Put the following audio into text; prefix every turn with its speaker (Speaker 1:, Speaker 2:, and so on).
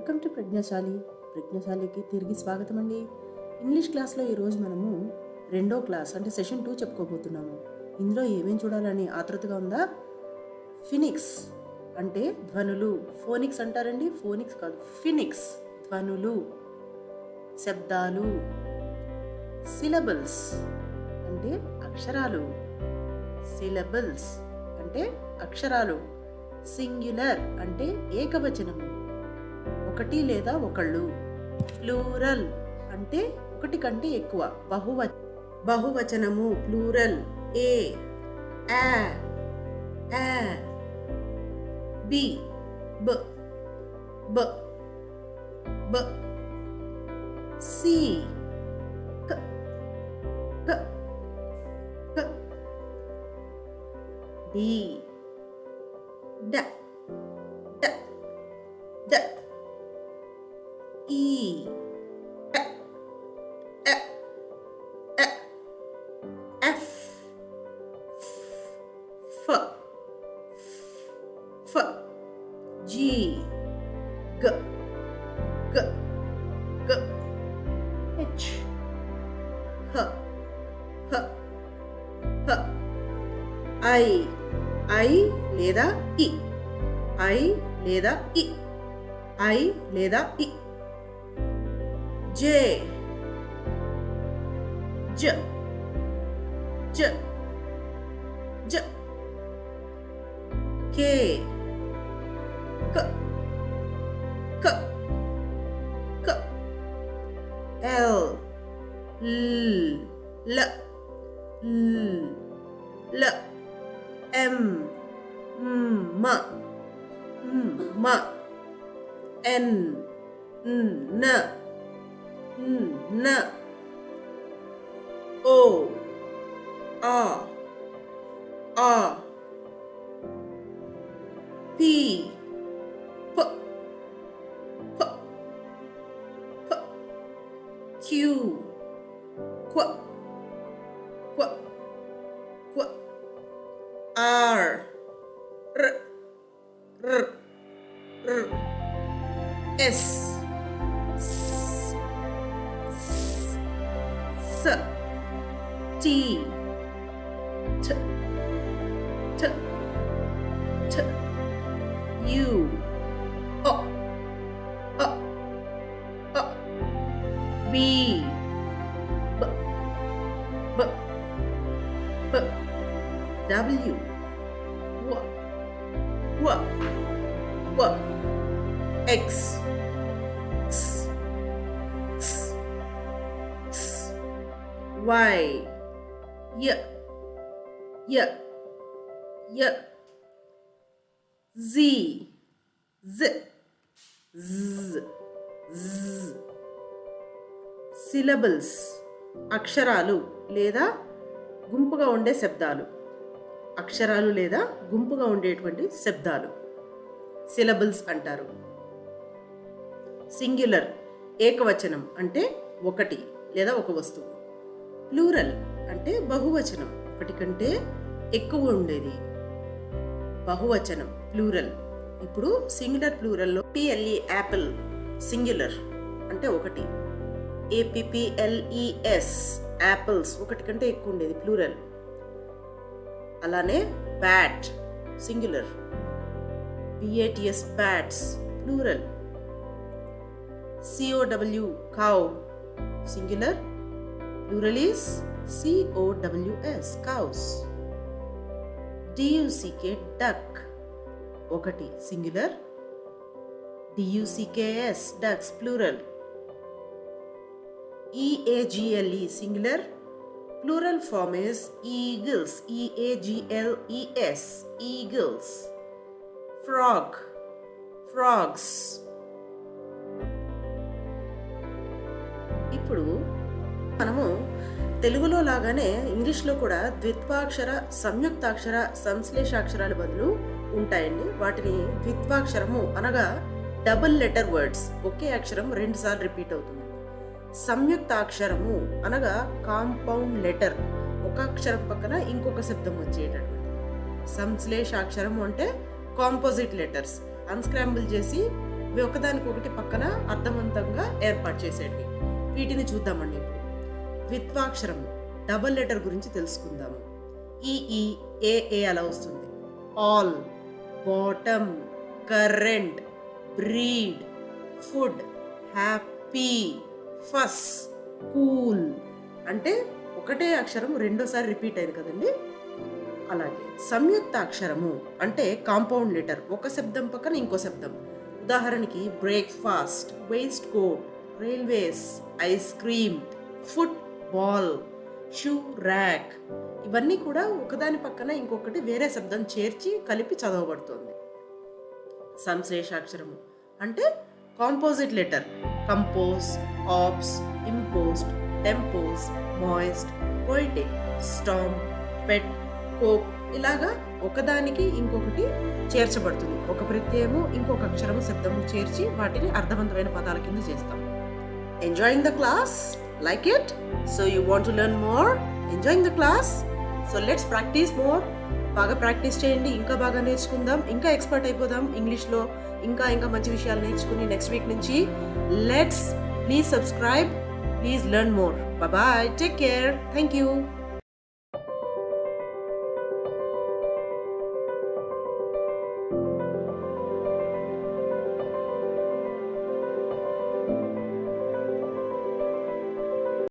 Speaker 1: Welcome to ప్రజ్ఞాశాలి ప్రజ్ఞాశాలికి తిరిగి స్వాగతం అండి ఇంగ్లీష్ క్లాస్లో ఈరోజు మనము రెండో క్లాస్ అంటే సెషన్ టూ చెప్పుకోబోతున్నాము. ఇందులో ఏమేం చూడాలని ఆతృతగా ఉందా? ఫినిక్స్ అంటే ధ్వనులు. ఫోనిక్స్ అంటారండి? ఫోనిక్స్ కాదు. ఫినిక్స్ ధ్వనులు. శబ్దాలు. సిలబల్స్ అంటే అక్షరాలు. సిలబల్స్ అంటే అక్షరాలు. సింగ్యులర్ అంటే ఏకవచనము. ఒకటి లేదా ఒకళ్ళు. ప్లూరల్ అంటే ఒకటి కంటే ఎక్కువ. బహువ బహువచనము ప్లూరల్. ఏ ఆ ఆ బి బ బ బ సి క క క డి డ డ డ. ఈ ఎ ఎ ఎ ఎఫ్ ఫ ఫ జీ గ గ గ హెచ్ హ హ హ ఐ ఐ లేదా ఇ ఐ లేదా ఇ ఐ లేదా E J. J. J. J. K. K. K. K. L. L. L. L L M M. M. M. N. N. N. O. R R P. P. P. P. Q. Q. Q. Q. R. R. R. R. S. S T T T T U O O O B B B B W W W W X X Y Y. Y. Y. Z. Z. Z. Z. Syllables అక్షరాలు లేదా గుంపుగా ఉండే శబ్దాలు. అక్షరాలు లేదా గుంపుగా ఉండేటువంటి శబ్దాలు. సిలబుల్స్ అంటారు. సింగ్యులర్ ఏకవచనం అంటే ఒకటి లేదా ఒక వస్తువు. ప్లూరల్ అంటే బహువచనం. ఒకటి కంటే ఎక్కువ ఉండేది. బహువచనం ప్లూరల్. ఇప్పుడు సింగులర్ ప్లూరల్లో పిఎల్ఈ యాపిల్ సింగులర్ అంటే ఒకటి. ఏపీపీఎల్ఈఎస్ యాపిల్స్ ఒకటి కంటే ఎక్కువ ఉండేది ప్లూరల్. అలానే bat singular. B A T S bats plural. C O W cow singular. Plural is C O W S cows. Duck. ఒకటి singular D U C K S ducks plural E A G L E singular plural form is eagles E A G L E S eagles frog frogs ఇప్పుడు మనము తెలుగులో లాగానే ఇంగ్లీష్లో కూడా ద్విత్వాక్షర సంయుక్తాక్షర సంశ్లేషాక్షరాల బదులు ఉంటాయండి. వాటిని ద్విత్వాక్షరము అనగా డబుల్ లెటర్ వర్డ్స్. ఒకే అక్షరం రెండుసార్లు రిపీట్ అవుతుంది. సంయుక్తాక్షరము అనగా కాంపౌండ్ లెటర్. ఒక అక్షరం పక్కన ఇంకొక శబ్దం వచ్చేటటువంటి. సంశ్లేషాక్షరము అంటే కాంపోజిట్ లెటర్స్. అన్స్క్రాంబుల్ చేసి ఒకదానికొకటి పక్కన అర్థవంతంగా ఏర్పాటు చేసేటివి. వీటిని చూద్దామండి ఇప్పుడు. ద్విత్వాక్షరము డబల్ లెటర్ గురించి తెలుసుకుందాము. ఈఈ ఏఏ అలా వస్తుంది. All bottom current breed food happy fuss cool. అంటే ఒకటే అక్షరం రెండోసారి రిపీట్ అయింది కదండి? అలాగే సంయుక్త అక్షరము అంటే కాంపౌండ్ లెటర్ ఒక శబ్దం పక్కన ఇంకో శబ్దం. ఉదాహరణకి breakfast waste coat railways ice cream food ball shoe rack ఇవన్నీ కూడా ఒకదాని పక్కన ఇంకొకటి వేరే శబ్దం చేర్చి కలిపి చదవబడుతుంది. సంశ్లేషాక్షరము అంటే composite letter compose ops impost tempos moist poetic stamp pet cope ఇలాగా ఒకదానికి ఇంకొకటి చేర్చబడుతుంది. ఒక ప్రత్యయము ఇంకొక అక్షరము శబ్దము చేర్చి వాటిని అర్థవంతమైన పదాల కింద చేస్తాం. Enjoying the class like it so you want to learn more enjoying the class so let's practice more బాగా ప్రాక్టీస్ చేయండి. ఇంకా బాగా నేర్చుకుందాం. ఇంకా ఎక్స్పర్ట్ అయిపోదాం ఇంగ్లీష్లో ఇంకా ఇంకా మంచి విషయాలు నేర్చుకుని నెక్స్ట్ వీక్ నుంచి let's please subscribe please learn more bye take care thank you